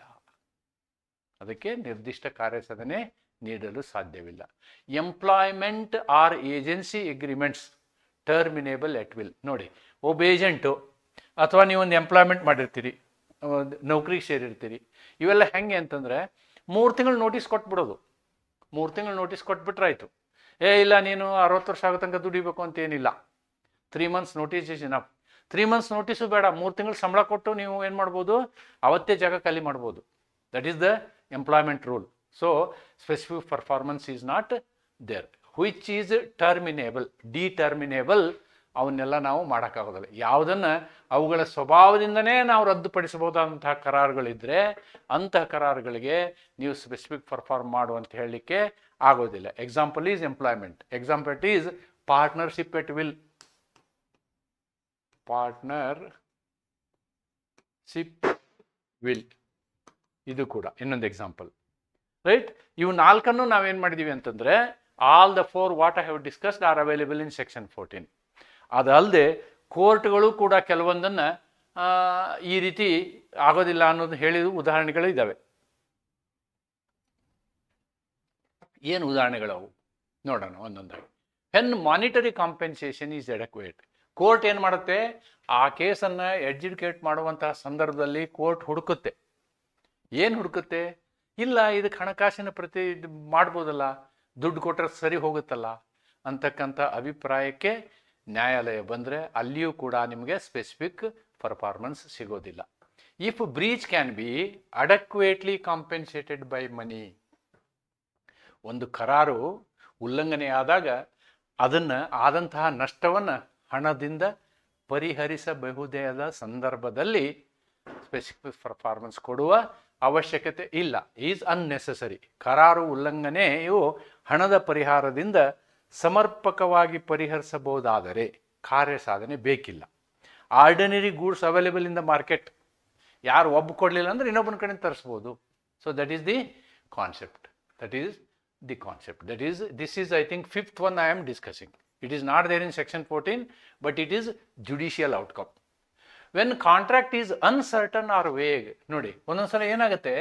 ಅದಕ್ಕೆ ನಿರ್ದಿಷ್ಟ ಕಾರ್ಯಸಾಧನೆ ನೀಡಲು ಸಾಧ್ಯವಿಲ್ಲ. Employment or agency agreements terminable at will ನೋಡಿ, ಒಬ್ಬ ಏಜೆಂಟು ಅಥವಾ ನೀವೊಂದು ಎಂಪ್ಲಾಯ್ಮೆಂಟ್ ಮಾಡಿರ್ತೀರಿ, ಒಂದು ನೌಕರಿಗೆ ಸೇರಿರ್ತೀರಿ, ಇವೆಲ್ಲ ಹೆಂಗೆ ಅಂತಂದರೆ ಮೂರು ತಿಂಗಳು ನೋಟಿಸ್ ಕೊಟ್ಬಿಡೋದು. ಮೂರು ತಿಂಗಳು ನೋಟಿಸ್ ಕೊಟ್ಬಿಟ್ರೆ ಆಯಿತು. ಏ, ಇಲ್ಲ, ನೀನು ಅರವತ್ತು ವರ್ಷ ಆಗೋ ತನಕ ದುಡಿಬೇಕು ಅಂತ ಏನಿಲ್ಲ. Three months notice is enough three months notice ಬೇಡ. ಮೂರು ತಿಂಗಳು ಸಂಬಳ ಕೊಟ್ಟು ನೀವು ಏನು ಮಾಡ್ಬೋದು? ಅವತ್ತೇ ಜಾಗ ಖಾಲಿ ಮಾಡ್ಬೋದು. That is the employment rule so specific performance is not there which is terminable determinable ಅವನ್ನೆಲ್ಲ ನಾವು ಮಾಡೋಕ್ಕಾಗೋದಿಲ್ಲ. ಯಾವುದನ್ನು ಅವುಗಳ ಸ್ವಭಾವದಿಂದನೇ ನಾವು ರದ್ದುಪಡಿಸಬಹುದಾದಂತಹ ಕರಾರುಗಳಿದ್ದರೆ ಅಂತಹ ಕರಾರುಗಳಿಗೆ ನೀವು ಸ್ಪೆಸಿಫಿಕ್ ಪರ್ಫಾರ್ಮ್ ಮಾಡು ಅಂತ ಹೇಳಲಿಕ್ಕೆ ಆಗೋದಿಲ್ಲ. Example is employment example is partnership at will partnership will ಇದು ಕೂಡ ಇನ್ನೊಂದು ಎಕ್ಸಾಂಪಲ್ ರೈಟ್ ಇವು ನಾಲ್ಕನ್ನು ನಾವೇನು ಮಾಡಿದ್ದೀವಿ ಅಂತಂದರೆ all the four what I have discussed are available in section fourteen ಅದಲ್ಲದೆ ಕೋರ್ಟ್ಗಳು ಕೂಡ ಕೆಲವೊಂದನ್ನು ಈ ರೀತಿ ಆಗೋದಿಲ್ಲ ಅನ್ನೋದು ಹೇಳಿದ ಉದಾಹರಣೆಗಳು ಇದ್ದಾವೆ ಏನು ಉದಾಹರಣೆಗಳವು? ನೋಡೋಣ ಒಂದೊಂದಾಗಿ. When monetary compensation is adequate court ಏನು ಮಾಡುತ್ತೆ? ಆ ಕೇಸನ್ನು ಎಡ್ಜುಕೇಟ್ ಮಾಡುವಂತಹ ಸಂದರ್ಭದಲ್ಲಿ ಕೋರ್ಟ್ ಹುಡುಕುತ್ತೆ. ಏನು ಹುಡುಕುತ್ತೆ? ಇಲ್ಲ ಇದಕ್ಕೆ ಹಣಕಾಸಿನ ಪ್ರತಿ ಮಾಡ್ಬೋದಲ್ಲ, ದುಡ್ಡು ಕೊಟ್ಟರೆ ಸರಿ ಹೋಗುತ್ತಲ್ಲ ಅಂತಕ್ಕಂಥ ಅಭಿಪ್ರಾಯಕ್ಕೆ ನ್ಯಾಯಾಲಯ ಬಂದರೆ ಅಲ್ಲಿಯೂ ಕೂಡ ನಿಮಗೆ ಸ್ಪೆಸಿಫಿಕ್ ಪರ್ಫಾರ್ಮೆನ್ಸ್ ಸಿಗೋದಿಲ್ಲ. If breach can be adequately compensated by money ಒಂದು ಕರಾರು ಉಲ್ಲಂಘನೆ ಆದಾಗ ಅದನ್ನು ಆದಂತಹ ನಷ್ಟವನ್ನು ಹಣದಿಂದ ಪರಿಹರಿಸಬಹುದಾದ ಸಂದರ್ಭದಲ್ಲಿ ಸ್ಪೆಸಿಫಿಕ್ ಪರ್ಫಾರ್ಮೆನ್ಸ್ ಕೊಡುವ ಅವಶ್ಯಕತೆ ಇಲ್ಲ. ಈಸ್ ಅನ್ನೆಸೆಸರಿ ಕರಾರು ಉಲ್ಲಂಘನೆಯು ಹಣದ ಪರಿಹಾರದಿಂದ ಸಮರ್ಪಕವಾಗಿ ಪರಿಹರಿಸಬಹುದಾದರೆ ಕಾರ್ಯ ಸಾಧನೆ ಬೇಕಿಲ್ಲ. Ordinary goods available in the market ಯಾರು ಒಬ್ಬ ಕೊಡಲಿಲ್ಲ ಅಂದ್ರೆ ಇನ್ನೊಬ್ಬನ ಕಡೆ ತರಿಸ್ಬೋದು. So that is the concept that is the concept that is this is I think fifth one I am discussing it is not there in section fourteen but it is judicial outcome when contract is uncertain or vague ನೋಡಿ, ಒಂದೊಂದ್ಸಲ ಏನಾಗುತ್ತೆ?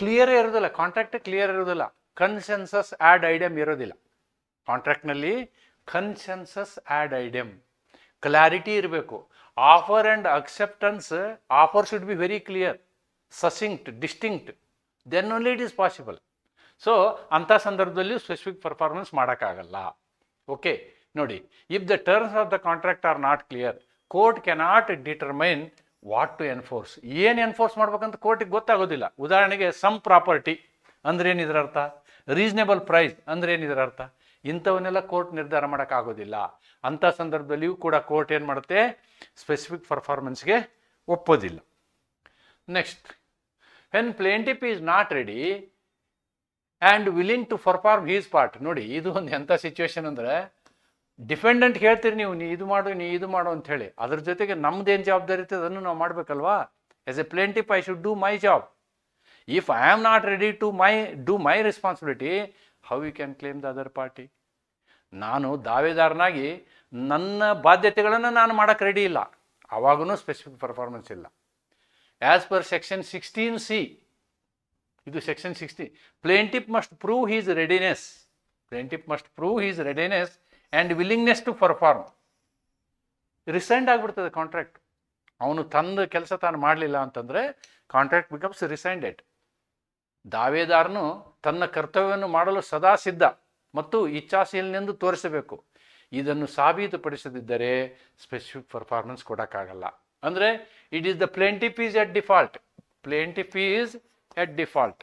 Clear ಇರೋದಿಲ್ಲ contract clear ಇರೋದಿಲ್ಲ. Consensus ad idem ಇರೋದಿಲ್ಲ. ಕಾಂಟ್ರಾಕ್ಟ್ನಲ್ಲಿ consensus ad idem clarity ಇರಬೇಕು. Offer and acceptance offer should be very clear succinct distinct then only it is possible so ಅಂಥ ಸಂದರ್ಭದಲ್ಲಿ ಸ್ಪೆಸಿಫಿಕ್ ಪರ್ಫಾರ್ಮೆನ್ಸ್ ಮಾಡೋಕ್ಕಾಗಲ್ಲ. ಓಕೆ ನೋಡಿ if the terms of the contract are not clear court cannot determine what to enforce ಏನು enforce ಮಾಡ್ಬೇಕಂತ ಕೋರ್ಟಿಗೆ ಗೊತ್ತಾಗೋದಿಲ್ಲ. ಉದಾಹರಣೆಗೆ some property ಅಂದ್ರೆ ಏನು ಇದರ ಅರ್ಥ? ರೀಸನೇಬಲ್ ಪ್ರೈಸ್ ಅಂದ್ರೆ ಏನು ಇದರ ಅರ್ಥ? ಇಂಥವನ್ನೆಲ್ಲ ಕೋರ್ಟ್ ನಿರ್ಧಾರ ಮಾಡೋಕ್ಕಾಗೋದಿಲ್ಲ ಅಂಥ ಸಂದರ್ಭದಲ್ಲಿಯೂ ಕೂಡ ಕೋರ್ಟ್ ಏನು ಮಾಡುತ್ತೆ? ಸ್ಪೆಸಿಫಿಕ್ ಪರ್ಫಾರ್ಮೆನ್ಸ್ಗೆ ಒಪ್ಪೋದಿಲ್ಲ. Next when plaintiff is not ready and willing to perform his part ನೋಡಿ, ಇದು ಒಂದು ಎಂಥ ಸಿಚುವೇಶನ್ ಅಂದರೆ ಡಿಫೆಂಡೆಂಟ್ ಹೇಳ್ತೀರಿ ನೀವು, ನೀ ಇದು ಮಾಡು, ನೀ ಇದು ಮಾಡು ಅಂತ ಹೇಳಿ. ಅದ್ರ ಜೊತೆಗೆ ನಮ್ದೇನು ಜವಾಬ್ದಾರಿ ಇರ್ತದೆ ಅದನ್ನು ನಾವು ಮಾಡಬೇಕಲ್ವಾ? As a plaintiff I should do my job if I am not ready to my do my responsibility how you can claim the other party ನಾನು ದಾವೆದಾರನಾಗಿ ನನ್ನ ಬಾಧ್ಯತೆಗಳನ್ನು ನಾನು ಮಾಡೋಕ್ಕೆ ರೆಡಿ ಇಲ್ಲ. ಆವಾಗೂ ಸ್ಪೆಸಿಫಿಕ್ ಪರ್ಫಾರ್ಮೆನ್ಸ್ ಇಲ್ಲ. As per section sixteen c ಇದು section sixteen plaintiff must prove his readiness plaintiff must prove his readiness and willingness to perform rescind ಆಗಿಬಿಡ್ತದೆ ಕಾಂಟ್ರಾಕ್ಟ್ ಅವನು ತಂದ ಕೆಲಸ ತಾನು ಮಾಡಲಿಲ್ಲ ಅಂತಂದರೆ ಕಾಂಟ್ರಾಕ್ಟ್ ಬಿಕಮ್ಸ್ ರಿಸೈಂಡೆಡ್ ದಾವೇದಾರನು ತನ್ನ ಕರ್ತವ್ಯವನ್ನು ಮಾಡಲು ಸದಾ ಸಿದ್ಧ ಮತ್ತು ಇಚ್ಛಾಶೀಲನೆಂದು ತೋರಿಸಬೇಕು. ಇದನ್ನು ಸಾಬೀತುಪಡಿಸದಿದ್ದರೆ ಸ್ಪೆಸಿಫಿಕ್ ಪರ್ಫಾರ್ಮೆನ್ಸ್ ಕೊಡೋಕ್ಕಾಗಲ್ಲ. ಅಂದರೆ it is the plaintiff is at default plaintiff is at default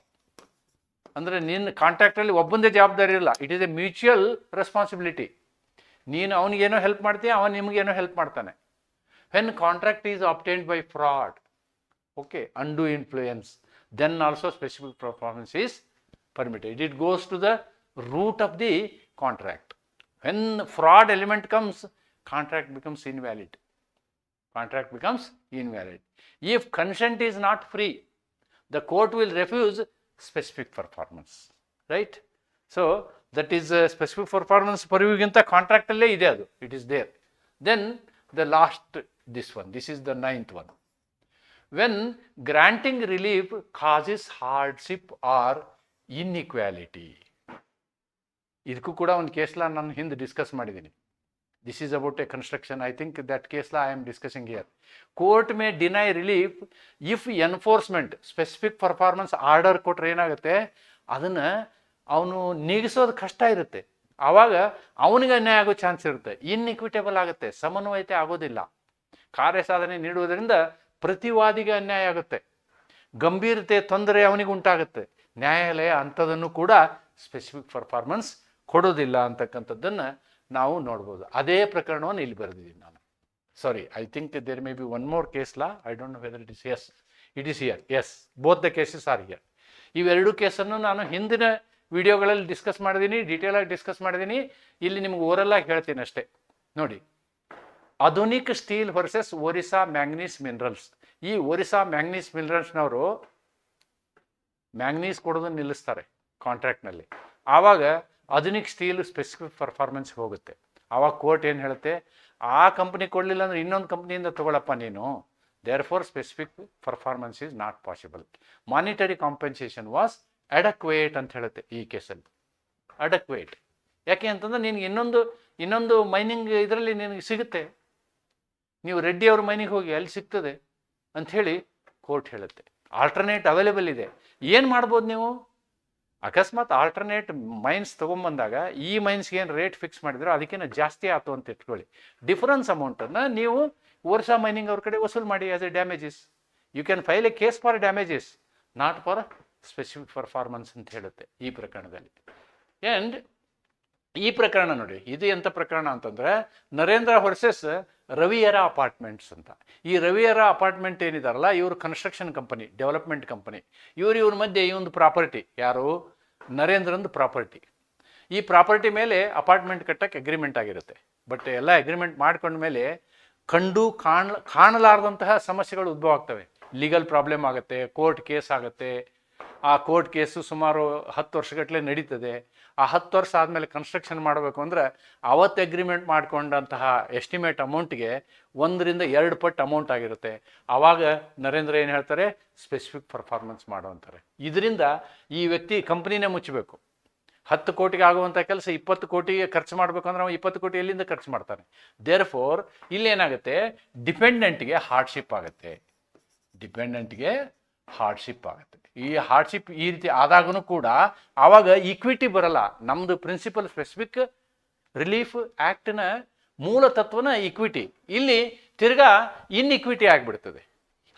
ಅಂದರೆ ನಿನ್ನ ಕಾಂಟ್ರಾಕ್ಟಲ್ಲಿ ಒಬ್ಬಂದೇ ಜವಾಬ್ದಾರಿ ಇಲ್ಲ it is a mutual responsibility ನೀನು ಅವನಿಗೇನೋ ಹೆಲ್ಪ್ ಮಾಡ್ತೀಯ ಅವನು ನಿಮಗೇನೋ ಹೆಲ್ಪ್ ಮಾಡ್ತಾನೆ when contract is obtained by fraud okay undue influence then also specific performance is permitted it goes to the root of the contract when fraud element comes contract becomes invalid contract becomes invalid if consent is not free the court will refuse specific performance right so that is specific performance ಪರಿವಿಗಿಂತ ಕಾಂಟ್ರಾಕ್ಟಲ್ಲೇ ಇದೆ ಅದು it is there then the last this one this is the ninth one when granting relief causes hardship or inequality. ಇದಕ್ಕೂ ಕೂಡ ಒಂದು ಕೇಸ್ಲ ನಾನು ಹಿಂದೆ discuss ಮಾಡಿದ್ದೀನಿ this is about a construction I think that ಕೇಸ್ಲ I am discussing here court may deny relief if enforcement specific performance order ಕೊಟ್ರೆ ಏನಾಗುತ್ತೆ ಅದನ್ನು ಅವನು ನೀಗಿಸೋದು ಕಷ್ಟ ಇರುತ್ತೆ. ಆವಾಗ ಅವನಿಗೆ ಅನ್ಯಾಯ ಆಗೋ ಚಾನ್ಸ್ ಇರುತ್ತೆ. ಇನ್ಇಕ್ವಿಟೇಬಲ್ ಆಗುತ್ತೆ. ಸಮನ್ವಯತೆ ಆಗೋದಿಲ್ಲ. ಕಾರ್ಯ ಸಾಧನೆ ನೀಡುವುದರಿಂದ ಪ್ರತಿವಾದಿಗೆ ಅನ್ಯಾಯ ಆಗುತ್ತೆ. ಗಂಭೀರತೆ, ತೊಂದರೆ ಅವನಿಗೆ ಉಂಟಾಗುತ್ತೆ. ನ್ಯಾಯಾಲಯ ಅಂಥದನ್ನು ಕೂಡ ಸ್ಪೆಸಿಫಿಕ್ ಪರ್ಫಾರ್ಮೆನ್ಸ್ ಕೊಡೋದಿಲ್ಲ ಅಂತಕ್ಕಂಥದ್ದನ್ನು ನಾವು ನೋಡ್ಬೋದು. ಅದೇ ಪ್ರಕರಣವನ್ನು ಇಲ್ಲಿ ಬರೆದಿದ್ದೀನಿ ನಾನು. Sorry I think there may be one more case law I don't know whether it is yes it is here yes both the cases are here ಇವೆರಡು ಕೇಸನ್ನು ನಾನು ಹಿಂದಿನ ವಿಡಿಯೋಗಳಲ್ಲಿ ಡಿಸ್ಕಸ್ ಮಾಡಿದ್ದೀನಿ ಆಗಿ ಡಿಸ್ಕಸ್ ಮಾಡಿದ್ದೀನಿ ಇಲ್ಲಿ ನಿಮ್ಗೆ ಓರಲ್ಲಾಗಿ ಹೇಳ್ತೀನಿ ಅಷ್ಟೇ. ನೋಡಿ, Adhunik steel versus Orissa manganese minerals ಈ ಒರಿಸಾ ಮ್ಯಾಂಗ್ನೀಸ್ ಮಿನರಲ್ಸ್ನವರು ಮ್ಯಾಂಗ್ನೀಸ್ ಕೊಡೋದನ್ನು ನಿಲ್ಲಿಸ್ತಾರೆ ಕಾಂಟ್ರಾಕ್ಟ್ನಲ್ಲಿ ಆವಾಗ ಆಧುನಿಕ ಸ್ಟೀಲ್ ಸ್ಪೆಸಿಫಿಕ್ ಪರ್ಫಾರ್ಮೆನ್ಸ್ ಹೋಗುತ್ತೆ. ಆವಾಗ ಕೋರ್ಟ್ ಏನು ಹೇಳುತ್ತೆ? ಆ ಕಂಪ್ನಿ ಕೊಡಲಿಲ್ಲ ಅಂದ್ರೆ ಇನ್ನೊಂದು ಕಂಪ್ನಿಯಿಂದ ತಗೊಳಪ್ಪ ನೀನು. Therefore specific performance is not possible monetary compensation was adequate ಅಂತ ಹೇಳುತ್ತೆ ಈ ಕೇಸಲ್ಲಿ. ಅಡಕ್ವೇಟ್. ಯಾಕೆ ಅಂತಂದ್ರೆ ನಿನಗೆ ಇನ್ನೊಂದು ಇನ್ನೊಂದು ಮೈನಿಂಗ್ ಇದರಲ್ಲಿ ನಿನಗೆ ಸಿಗುತ್ತೆ. ನೀವು ರೆಡ್ಡಿ ಅವ್ರ ಮೈನಿಗೆ ಹೋಗಿ ಅಲ್ಲಿ ಸಿಗ್ತದೆ ಅಂಥೇಳಿ ಕೋರ್ಟ್ ಹೇಳುತ್ತೆ. ಆಲ್ಟರ್ನೇಟ್ ಅವೈಲೇಬಲ್ ಇದೆ. ಏನು ಮಾಡ್ಬೋದು ನೀವು? ಅಕಸ್ಮಾತ್ ಆಲ್ಟರ್ನೇಟ್ ಮೈನ್ಸ್ ತೊಗೊಂಬಂದಾಗ ಈ ಮೈನ್ಸ್ಗೆ ಏನು ರೇಟ್ ಫಿಕ್ಸ್ ಮಾಡಿದ್ರು ಅದಕ್ಕಿಂತ ಜಾಸ್ತಿ ಆಯ್ತು ಅಂತ ಇಟ್ಕೊಳ್ಳಿ. ಡಿಫರೆನ್ಸ್ ಅಮೌಂಟನ್ನು ನೀವು ವರ್ಷ ಮೈನಿಂಗ್ ಅವ್ರ ಕಡೆ ವಸೂಲು ಮಾಡಿ as a damages you can file a case for damages not for specific performance ಅಂತ ಹೇಳುತ್ತೆ ಈ ಪ್ರಕರಣದಲ್ಲಿ. ಆ್ಯಂಡ್ ಈ ಪ್ರಕರಣ ನೋಡಿ, ಇದು ಎಂಥ ಪ್ರಕರಣ ಅಂತಂದ್ರೆ, ನರೇಂದ್ರ ಹೊರ್ಸೆಸ್ ರವಿಯರ ಅಪಾರ್ಟ್ಮೆಂಟ್ಸ್ ಅಂತ. ಈ ರವಿಯರ ಅಪಾರ್ಟ್ಮೆಂಟ್ ಏನಿದಾರಲ್ಲ, ಇವರು ಕನ್ಸ್ಟ್ರಕ್ಷನ್ ಕಂಪನಿ ಡೆವಲಪ್ಮೆಂಟ್ ಕಂಪನಿ ಇವರು ಇವ್ರ ಮಧ್ಯೆ ಈ ಒಂದು ಪ್ರಾಪರ್ಟಿ ಯಾರು? ನರೇಂದ್ರಂದು ಪ್ರಾಪರ್ಟಿ ಈ ಪ್ರಾಪರ್ಟಿ ಮೇಲೆ ಅಪಾರ್ಟ್ಮೆಂಟ್ ಕಟ್ಟಕ್ಕೆ ಅಗ್ರಿಮೆಂಟ್ ಆಗಿರುತ್ತೆ. ಬಟ್ ಎಲ್ಲ ಅಗ್ರಿಮೆಂಟ್ ಮಾಡ್ಕೊಂಡ ಮೇಲೆ ಕಂಡು ಕಾಣ್, ಕಾಣಲಾರದಂತಹ ಸಮಸ್ಯೆಗಳು ಉದ್ಭವ ಆಗ್ತವೆ. ಲೀಗಲ್ ಪ್ರಾಬ್ಲಮ್ ಆಗುತ್ತೆ ಕೋರ್ಟ್ ಕೇಸ್ ಆಗುತ್ತೆ ಆ ಕೋರ್ಟ್ ಕೇಸು ಸುಮಾರು ಹತ್ತು ವರ್ಷಗಟ್ಟಲೆ ನಡೀತದೆ. ಆ ಹತ್ತು ವರ್ಷ ಆದಮೇಲೆ ಕನ್ಸ್ಟ್ರಕ್ಷನ್ ಮಾಡಬೇಕು ಅಂದರೆ ಅವತ್ತು ಅಗ್ರಿಮೆಂಟ್ ಮಾಡಿಕೊಂಡಂತಹ ಎಸ್ಟಿಮೇಟ್ ಅಮೌಂಟ್ಗೆ ಒಂದರಿಂದ ಎರಡು ಪಟ್ಟು ಅಮೌಂಟ್ ಆಗಿರುತ್ತೆ. ಆವಾಗ ನರೇಂದ್ರ ಏನು ಹೇಳ್ತಾರೆ? ಸ್ಪೆಸಿಫಿಕ್ ಪರ್ಫಾರ್ಮೆನ್ಸ್ ಮಾಡು ಅಂತಾರೆ. ಇದರಿಂದ ಈ ವ್ಯಕ್ತಿ ಕಂಪ್ನಿನೇ ಮುಚ್ಚಬೇಕು ಹತ್ತು ಕೋಟಿಗೆ ಆಗುವಂಥ ಕೆಲಸ ಇಪ್ಪತ್ತು ಕೋಟಿಗೆ ಖರ್ಚು ಮಾಡಬೇಕು ಅಂದ್ರೆ ಅವ ಇಪ್ಪತ್ತು ಕೋಟಿ ಎಲ್ಲಿಂದ ಖರ್ಚು ಮಾಡ್ತಾನೆ. ದೇರ್ ಫೋರ್ ಇಲ್ಲೇನಾಗುತ್ತೆ ಡಿಪೆಂಡೆಂಟ್ಗೆ ಹಾರ್ಡ್ಶಿಪ್ ಆಗುತ್ತೆ. ಡಿಪೆಂಡೆಂಟ್ಗೆ ಹಾರ್ಡ್ಶಿಪ್ ಆಗುತ್ತೆ. ಈ ಹಾರ್ಡ್ಶಿಪ್ ಈ ರೀತಿ ಆದಾಗೂ ಕೂಡ ಆವಾಗ ಈಕ್ವಿಟಿ ಬರಲ್ಲ. ನಮ್ಮದು ಪ್ರಿನ್ಸಿಪಲ್ ಸ್ಪೆಸಿಫಿಕ್ ರಿಲೀಫ್ ಆ್ಯಕ್ಟ್ನ ಮೂಲ ತತ್ವನ ಈಕ್ವಿಟಿ ಇಲ್ಲಿ ತಿರ್ಗಾ ಇನ್ಇಕ್ವಿಟಿ ಆಗಿಬಿಡ್ತದೆ.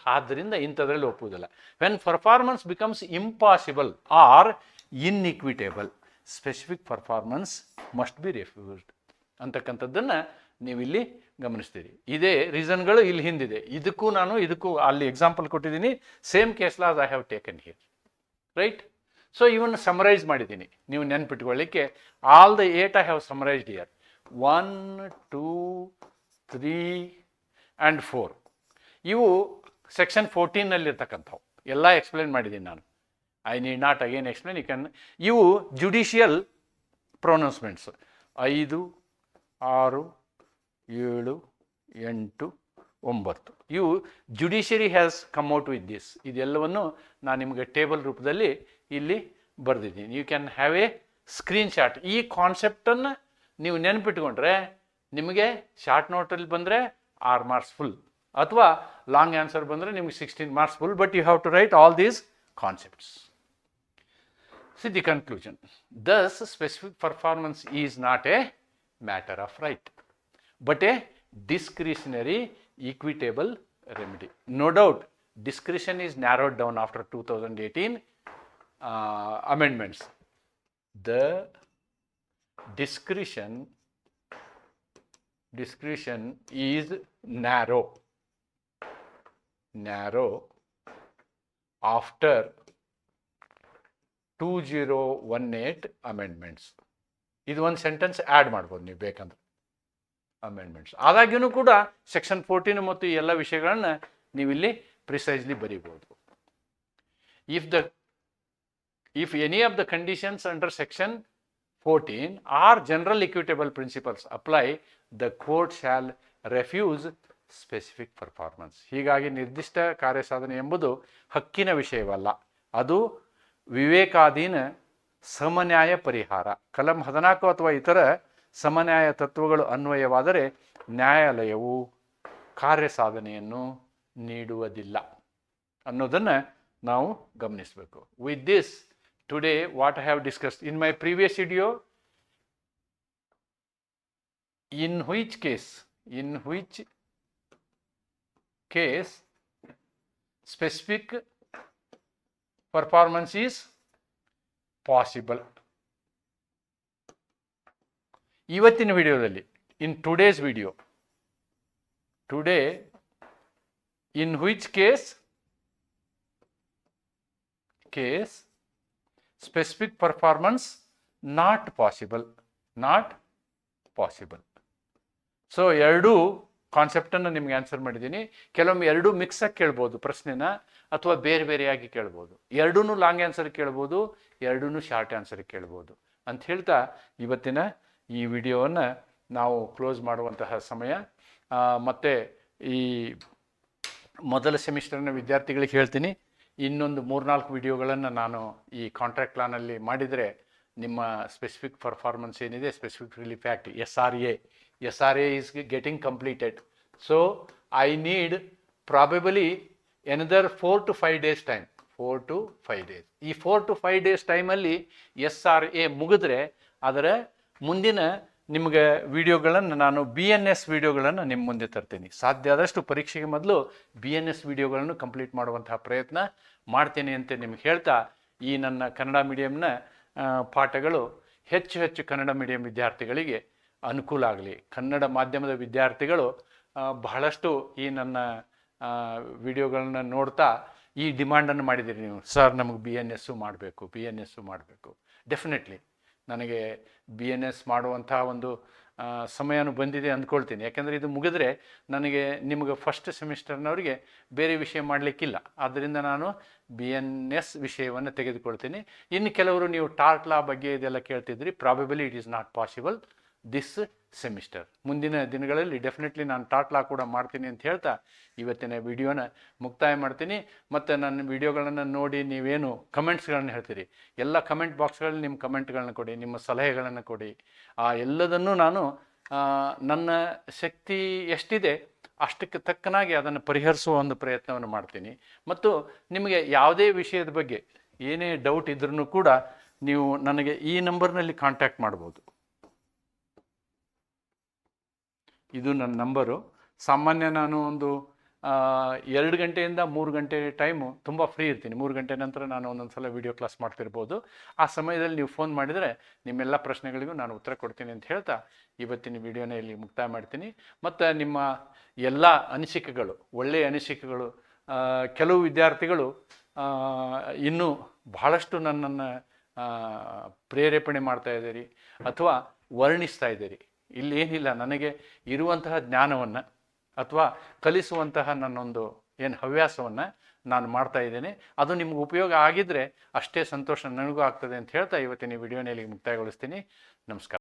ಆದ್ದರಿಂದ ಇಂಥದ್ರಲ್ಲಿ ಒಪ್ಪುವುದಿಲ್ಲ. When performance becomes impossible or inequitable specific performance must be refused ಅಂತಕ್ಕಂಥದ್ದನ್ನು ನೀವು ಇಲ್ಲಿ ಗಮನಿಸ್ತೀರಿ. ಇದೇ ರೀಸನ್ಗಳು ಇಲ್ಲಿ ಹಿಂದಿದೆ. ಇದಕ್ಕೂ ನಾನು ಇದಕ್ಕೂ ಅಲ್ಲಿ ಎಕ್ಸಾಂಪಲ್ ಕೊಟ್ಟಿದ್ದೀನಿ. Same case laws I have taken here right so ಇವನ್ನ ಸಮರೈಸ್ ಮಾಡಿದ್ದೀನಿ. ನೀವು ನೆನ್ಪಿಟ್ಕೊಳ್ಳಿಕ್ಕೆ all the eight I have summarised here one two three and four ಇವು ಸೆಕ್ಷನ್ ಫೋರ್ಟೀನಲ್ಲಿರ್ತಕ್ಕಂಥವು ಎಲ್ಲ ಎಕ್ಸ್ಪ್ಲೇನ್ ಮಾಡಿದ್ದೀನಿ ನಾನು. I need not again explain you can ಇವು judicial pronouncements ಐದು, ಆರು ಏಳು ಎಂಟು ಒಂಬತ್ತು. ಇವು judiciary has come out with this ಇದೆಲ್ಲವನ್ನು ನಾನು ನಿಮಗೆ ಟೇಬಲ್ ರೂಪದಲ್ಲಿ ಇಲ್ಲಿ ಬರೆದಿದ್ದೀನಿ. You can have a screenshot ಈ ಕಾನ್ಸೆಪ್ಟನ್ನು ನೀವು ನೆನಪಿಟ್ಕೊಂಡ್ರೆ ನಿಮಗೆ ಶಾರ್ಟ್ ನೋಟಲ್ಲಿ ಬಂದರೆ ಆರು ಮಾರ್ಕ್ಸ್ ಫುಲ್ ಅಥವಾ ಲಾಂಗ್ ಆನ್ಸರ್ ಬಂದರೆ ನಿಮಗೆ sixteen marks full but you have to write all these concepts see the conclusion Thus, specific performance is not a matter of right, but a discretionary, equitable remedy. No doubt, discretion is narrowed down after 2018 uh, amendments. The discretion discretion is narrow narrow after 2018 amendments ಇದು ಒಂದು sentence add ಮಾಡ್ಬೋದು ನೀವು ಬೇಕಂದ್ರೆ amendments ಆದಾಗ್ಯೂ ಕೂಡ section fourteen ಮತ್ತು ಎಲ್ಲ ವಿಷಯಗಳನ್ನ ನೀವಿಲ್ಲಿ precisely ಬರೀಬೋದು. If the if any of the conditions under section fourteen or general equitable principles apply the court shall refuse specific performance ಹೀಗಾಗಿ ನಿರ್ದಿಷ್ಟ ಕಾರ್ಯಸಾಧನೆ ಎಂಬುದು ಹಕ್ಕಿನ ವಿಷಯವಲ್ಲ. ಅದು ವಿವೇಕಾಧೀನ ಸಮನ್ಯಾಯ ಪರಿಹಾರ. ಕಲಂ ಹದಿನಾಲ್ಕು ಅಥವಾ ಇತರ ಸಮನ್ಯಾಯ ತತ್ವಗಳು ಅನ್ವಯವಾದರೆ ನ್ಯಾಯಾಲಯವು ಕಾರ್ಯ ಸಾಧನೆಯನ್ನು ನೀಡುವುದಿಲ್ಲ ಅನ್ನೋದನ್ನು ನಾವು ಗಮನಿಸಬೇಕು. With this today what I have discuss in my previous video in which case in which case specific performance is possible ಇವತ್ತಿನ ವಿಡಿಯೋದಲ್ಲಿ in today's video today in which case case specific performance not possible not possible so ಎರಡೂ ಕಾನ್ಸೆಪ್ಟನ್ನು ನಿಮ್ಗೆ answer ಮಾಡಿದ್ದೀನಿ. ಕೆಲವೊಮ್ಮೆ ಎರಡೂ ಮಿಕ್ಸಾಗಿ ಕೇಳ್ಬೋದು ಪ್ರಶ್ನೆನ, ಅಥವಾ ಬೇರೆ ಬೇರೆಯಾಗಿ ಕೇಳ್ಬೋದು. ಎರಡೂ ಲಾಂಗ್ ಆನ್ಸರ್ ಕೇಳ್ಬೋದು ಎರಡೂ ಶಾರ್ಟ್ ಆನ್ಸರ್ ಕೇಳ್ಬೋದು. ಅಂತ ಹೇಳ್ತಾ, ಇವತ್ತಿನ ಈ ವಿಡಿಯೋವನ್ನು ನಾವು ಕ್ಲೋಸ್ ಮಾಡುವಂತಹ ಸಮಯ. ಮತ್ತು ಈ ಮೊದಲ ಸೆಮಿಸ್ಟರ್ನ ವಿದ್ಯಾರ್ಥಿಗಳಿಗೆ ಹೇಳ್ತೀನಿ, ಇನ್ನೊಂದು ಮೂರ್ನಾಲ್ಕು ವಿಡಿಯೋಗಳನ್ನು ನಾನು ಈ ಕಾಂಟ್ರಾಕ್ಟ್ ಪ್ಲಾನಲ್ಲಿ ಮಾಡಿದರೆ ನಿಮ್ಮ ಸ್ಪೆಸಿಫಿಕ್ ಪರ್ಫಾರ್ಮೆನ್ಸ್ ಏನಿದೆ specific relief act S R A S R A is getting completed so I need probably another four to five days time four to five days ಈ ಫೋರ್ ಟು ಫೈವ್ ಡೇಸ್ ಟೈಮಲ್ಲಿ S R A ಮುಗಿದ್ರೆ ಅದರ ಮುಂದಿನ ನಿಮಗೆ ವಿಡಿಯೋಗಳನ್ನು ನಾನು B N S ವಿಡಿಯೋಗಳನ್ನು ನಿಮ್ಮ ಮುಂದೆ ತರ್ತೀನಿ. ಸಾಧ್ಯ ಆದಷ್ಟು ಪರೀಕ್ಷೆಗೆ ಮೊದಲು ಬಿ ಎನ್ ಎಸ್ ವಿಡಿಯೋಗಳನ್ನು ಕಂಪ್ಲೀಟ್ ಮಾಡುವಂತಹ ಪ್ರಯತ್ನ ಮಾಡ್ತೇನೆ ಅಂತ ನಿಮ್ಗೆ ಹೇಳ್ತಾ ಈ ನನ್ನ ಕನ್ನಡ ಮೀಡಿಯಂನ ಪಾಠಗಳು ಹೆಚ್ಚು ಹೆಚ್ಚು ಕನ್ನಡ ಮೀಡಿಯಂ ವಿದ್ಯಾರ್ಥಿಗಳಿಗೆ ಅನುಕೂಲ ಆಗಲಿ. ಕನ್ನಡ ಮಾಧ್ಯಮದ ವಿದ್ಯಾರ್ಥಿಗಳು ಬಹಳಷ್ಟು ಈ ನನ್ನ ವಿಡಿಯೋಗಳನ್ನ ನೋಡ್ತಾ ಈ ಡಿಮ್ಯಾಂಡನ್ನು ಮಾಡಿದ್ದೀರಿ ನೀವು. ಸರ್, ನಮಗೆ ಬಿ ಎನ್ ಎಸ್ಸು ಮಾಡಬೇಕು ಬಿ ಎನ್ ಎಸ್ಸು ಮಾಡಬೇಕು. ಡೆಫಿನೆಟ್ಲಿ ನನಗೆ ಬಿ ಎನ್ ಎಸ್ ಮಾಡುವಂತಹ ಒಂದು ಸಮಯನೂ ಬಂದಿದೆ ಅಂದ್ಕೊಳ್ತೀನಿ. ಯಾಕೆಂದರೆ ಇದು ಮುಗಿದ್ರೆ ನನಗೆ ನಿಮಗೆ ಫಸ್ಟ್ ಸೆಮಿಸ್ಟರ್ನವರಿಗೆ ಬೇರೆ ವಿಷಯ ಮಾಡಲಿಕ್ಕಿಲ್ಲ. ಆದ್ದರಿಂದ ನಾನು ಬಿ ಎನ್ ಎಸ್ ವಿಷಯವನ್ನು ತೆಗೆದುಕೊಳ್ತೀನಿ. ಇನ್ನು ಕೆಲವರು ನೀವು ಟಾರ್ಟ್ ಲಾ ಬಗ್ಗೆ ಇದೆಲ್ಲ ಕೇಳ್ತಿದ್ರಿ probably it is not possible this semester ಮುಂದಿನ ದಿನಗಳಲ್ಲಿ ಡೆಫಿನೆಟ್ಲಿ ನಾನು ಟಾಟ್ಲಾ ಕೂಡ ಮಾಡ್ತೀನಿ ಅಂತ ಹೇಳ್ತಾ ಇವತ್ತಿನ ವಿಡಿಯೋನ ಮುಕ್ತಾಯ ಮಾಡ್ತೀನಿ. ಮತ್ತು ನನ್ನ ವಿಡಿಯೋಗಳನ್ನು ನೋಡಿ ನೀವೇನು ಕಮೆಂಟ್ಸ್ಗಳನ್ನು ಹೇಳ್ತೀರಿ? ಎಲ್ಲ ಕಮೆಂಟ್ ಬಾಕ್ಸ್ಗಳಲ್ಲಿ ನಿಮ್ಮ ಕಮೆಂಟ್ಗಳನ್ನ ಕೊಡಿ, ನಿಮ್ಮ ಸಲಹೆಗಳನ್ನು ಕೊಡಿ. ಆ ಎಲ್ಲದನ್ನೂ ನಾನು ನನ್ನ ಶಕ್ತಿ ಎಷ್ಟಿದೆ ಅಷ್ಟಕ್ಕೆ ತಕ್ಕನಾಗಿ ಅದನ್ನು ಪರಿಹರಿಸುವ ಒಂದು ಪ್ರಯತ್ನವನ್ನು ಮಾಡ್ತೀನಿ. ಮತ್ತು ನಿಮಗೆ ಯಾವುದೇ ವಿಷಯದ ಬಗ್ಗೆ ಏನೇ ಡೌಟ್ ಇದ್ರೂ ಕೂಡ ನೀವು ನನಗೆ ಈ ನಂಬರ್ನಲ್ಲಿ ಕಾಂಟ್ಯಾಕ್ಟ್ ಮಾಡ್ಬೋದು. ಇದು ನನ್ನ ನಂಬರು. ಸಾಮಾನ್ಯ ನಾನು ಒಂದು ಎರಡು ಗಂಟೆಯಿಂದ ಮೂರು ಗಂಟೆ ಟೈಮು ತುಂಬ ಫ್ರೀ ಇರ್ತೀನಿ. ಮೂರು ಗಂಟೆ ನಂತರ ನಾನು ಒಂದೊಂದು ಸಲ ವೀಡಿಯೋ ಕ್ಲಾಸ್ ಮಾಡ್ತಿರ್ಬೋದು. ಆ ಸಮಯದಲ್ಲಿ ನೀವು ಫೋನ್ ಮಾಡಿದರೆ ನಿಮ್ಮೆಲ್ಲ ಪ್ರಶ್ನೆಗಳಿಗೂ ನಾನು ಉತ್ತರ ಕೊಡ್ತೀನಿ ಅಂತ ಹೇಳ್ತಾ ಇವತ್ತಿನ ವಿಡಿಯೋನ ಇಲ್ಲಿ ಮುಕ್ತಾಯ ಮಾಡ್ತೀನಿ. ಮತ್ತು ನಿಮ್ಮ ಎಲ್ಲ ಅನಿಸಿಕೆಗಳು, ಒಳ್ಳೆಯ ಅನಿಸಿಕೆಗಳು ಕೆಲವು ವಿದ್ಯಾರ್ಥಿಗಳು ಇನ್ನೂ ಬಹಳಷ್ಟು ನನ್ನನ್ನು ಪ್ರೇರೇಪಣೆ ಮಾಡ್ತಾ ಇದ್ದೀರಿ ಅಥವಾ ವರ್ಣಿಸ್ತಾ ಇದ್ದೀರಿ. ಇಲ್ಲಿ ಏನಿಲ್ಲ, ನನಗೆ ಇರುವಂತಹ ಜ್ಞಾನವನ್ನು ಅಥವಾ ಕಲಿಸುವಂತಹ ನನ್ನೊಂದು ಏನು ಹವ್ಯಾಸವನ್ನು ನಾನು ಮಾಡ್ತಾ ಇದ್ದೇನೆ. ಅದು ನಿಮ್ಗೆ ಉಪಯೋಗ ಆಗಿದ್ದರೆ ಅಷ್ಟೇ ಸಂತೋಷ ನನಗೂ ಆಗ್ತದೆ ಅಂತ ಹೇಳ್ತಾ ಇವತ್ತಿನ ವಿಡಿಯೋನಲ್ಲಿ ಮುಕ್ತಾಯಗೊಳಿಸ್ತೀನಿ. ನಮಸ್ಕಾರ.